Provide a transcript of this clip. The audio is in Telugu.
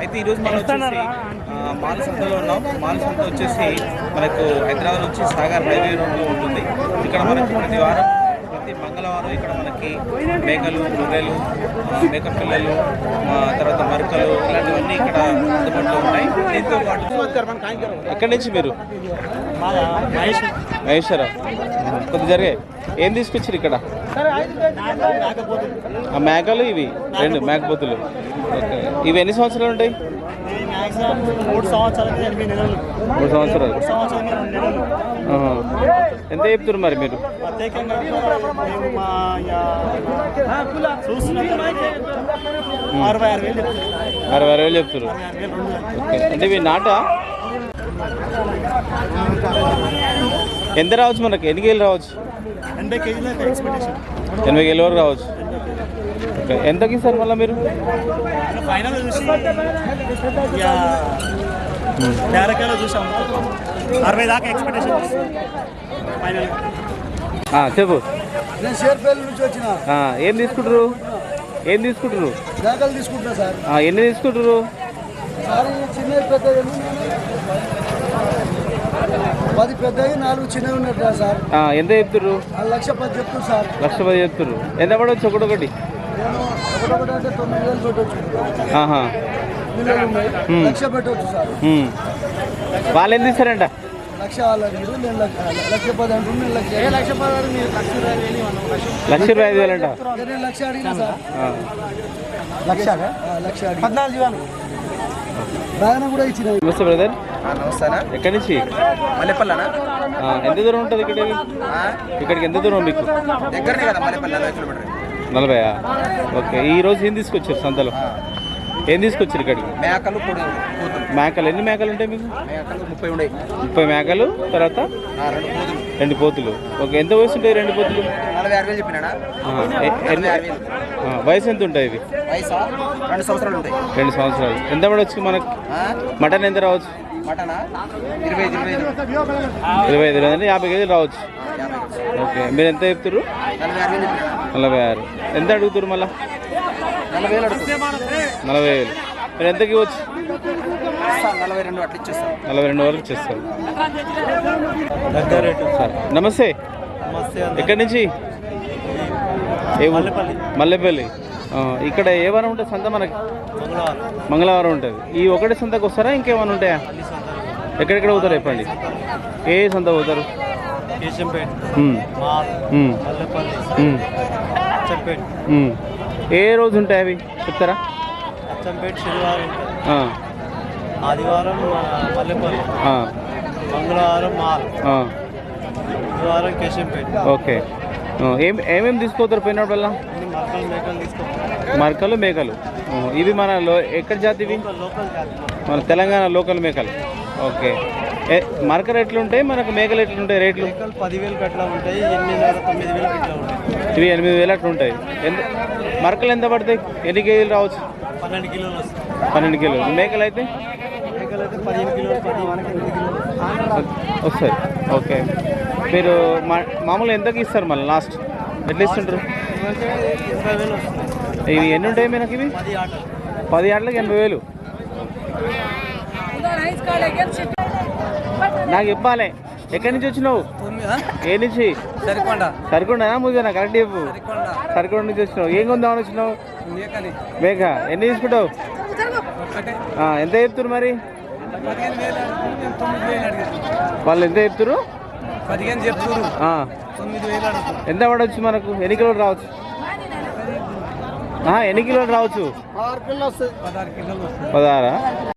అయితే ఈరోజు మనం వచ్చేసి ఆ, మాల సంతలో ఉన్నాం. మాల సంత వచ్చేసి మనకు హైదరాబాద్ నుంచి సాగర్ హైవే రోడ్లో ఉంటుంది. ఇక్కడ మనకి ప్రతి వారం ప్రతి మంగళవారం ఇక్కడ మనకి మేకలు గొర్రెలు మేక పిల్లలు తర్వాత మరకలు ఇలాంటివన్నీ ఇక్కడ అందుబాటులో ఉన్నాయి దీంతో పాటు ఎక్కడి నుంచి మీరు? మహేశ్వర. కొద్ది జరిగే ఏం తీసుకొచ్చారు ఇక్కడ? ఆ మేకలు ఇవి రెండు మేకపోతులు. ఓకే. ఇవి ఎన్ని సంవత్సరాలు ఉంటాయి? మూడు సంవత్సరాలు. ఎంత చెప్తున్నారు మరి మీరు? అరవై ఆరు వేలు చెప్తున్నారు. అంటే ఇవి నాట? ఎంత రావచ్చు మనకి? ఎన్ని కేజీలు రావచ్చు? ఎనభై కేజీల ఎక్స్పెక్టేషన్ ఎనభై కేజీల వరకు రావచ్చు. ఎంతకి ఇస్తారు మళ్ళీ మీరు? ఫైనల్ చూసి డైరెక్ట్గా చూసాం అరవై దాకా ఎక్స్పెక్టేషన్ ఫైనల్ ఆ, చెప్పు. నేను షేర్పల్లి నుంచి వచ్చిన. ఆ, ఏం తీసుకుంటారు ఏం తీసుకుంటారు మేకలు తీసుకుంటున్నా సార్. ఆ, ఎన్ని తీసుకుంటారు సార్ పది పెద్దవి నాలుగు చిన్నవి ఉన్నట్టు సార్. ఆ, ఎంత చెప్తుర్రు? ఆ లక్ష పది చెప్తారు సార్. లక్ష పది చెప్తుర్రు. ఎంత పడవచ్చు ఒకటొకటి అంటే తొమ్మిది వేలు పెట్టవచ్చు ఆహా. పిల్లలు ఉన్నాయి. లక్ష పెట్టవచ్చు సార్. వాళ్ళు ఎంత ఇస్తారంట? లక్ష లక్ష లక్ష పది అంటున్నాను నేను లక్ష లక్ష పది అడిగి మీరు లక్ష ఇరవై లక్ష ఐదు అడిగిన సార్. లక్ష లక్ష అడిగి పద్నాలుగు జీవాలు. కూడా ఇచ్చిన. నమస్తే బ్రదర్ నమస్తేనా. ఎక్కడి నుంచి? మల్లెపల్లనా? ఎంత దూరం ఉంటుంది ఇక్కడికి ఇక్కడికి ఎంత దూరం మీకు? దగ్గరనే కదా మల్లెపల్లి నలభై కిలోమీటర్ నలభై ఓకే ఈ రోజు ఏం తీసుకొచ్చారు సంతలో? ఏం తీసుకొచ్చారు ఇక్కడికి? మేకలు మేకలు ఎన్ని మేకలు ఉంటాయి మీకు? ముప్పై ఉన్నాయి ముప్పై మేకలు తర్వాత? రెండు పోతులు ఓకే ఎంత వయసు ఉంటాయి రెండు పోతులు వయసు ఎంత ఉంటాయి ఇవి వయసా? రెండు సంవత్సరాలు ఉంటాయి. రెండు సంవత్సరాలు. ఎంత పడవచ్చు మనకు? మటన్ ఎంత రావచ్చు? ఇరవై ఐదు ఇరవై ఐదు. ఇరవై ఐదు అంటే యాభై కేజీలు రావచ్చు. ఓకే మీరు ఎంత చెప్తారు నలభై ఆరు వేలు ఎంత అడుగుతారు మళ్ళా? నలభై వేలు వేలు మీరు ఎంతకి ఇవ్వచ్చు నలభై రెండు వరకు చేస్తారు సార్ నమస్తే. ఎక్కడి నుంచి? మల్లెపల్లి. ఇక్కడ ఏ వారం ఉంటుంది సంత మనకి? మంగళవారం. ఉంటుంది. ఈ ఒకటి సంతకు వస్తారా? ఇంకేమైనా ఉంటాయా? ఎక్కడెక్కడ పోతారు చెప్పండి. ఏ సంత పోతారు. ఏ రోజు ఉంటాయి అవి? చెప్తారా? ఆదివారం మల్లెపల్లి. మంగళవారం మాల్. బుధవారం కేశంపేట. ఓకే. ఏం ఏమేమి మక్కలు మేకలు తీసుకోవాలి మరకలు మేకలు. ఇవి మన లో ఎక్కడ జాతి ఇవి? లోకల్ జాతి మన తెలంగాణ లోకల్ మేకలు. ఓకే. మరకలు ఎట్లుంటాయి? మనకు మేకలు ఎట్లుంటాయి రేట్లు? అట్లా ఉంటాయి ఇవి ఎనిమిది వేలు అట్లా ఉంటాయి. ఎంత మరకలు ఎంత పడతాయి? ఎన్ని కేజీలు రావచ్చు? పన్నెండు కిలోలు వస్తాయి. పన్నెండు కిలోలు. మేకలు అయితే వస్తాయి. ఓకే. మీరు మా మామూలుగా ఎంతకి ఇస్తారు మళ్ళీ లాస్ట్? ఎట్లా ఇస్తుంటారు ఇవి ఎన్ని ఉంటాయి మనకి ఇవి? పది ఆటలు పది ఆటలకి ఎనభై వేలు. నాకు చెప్పాలి. ఎక్కడి నుంచి వచ్చినావు? ఏ నుంచి? సరికొండ. ముదినా కరెక్ట్ చెప్పు. సరికొండ. నుంచి వచ్చినావు. ఏం కొందామని వచ్చినావు? మేఘ ఎన్ని తీసుకుంటావు? ఎంత చెప్తున్నారు మరి? వాళ్ళు ఎంత చెప్తున్నారు పదిహేను చెప్తున్నారు. ఆ, తొమ్మిది వేలు అడుగుతుంది ఎంత పడవచ్చు మనకు? ఎన్ని కిలోలు రావచ్చు? ఎన్ని కిలోలు రావచ్చు? పదహారా?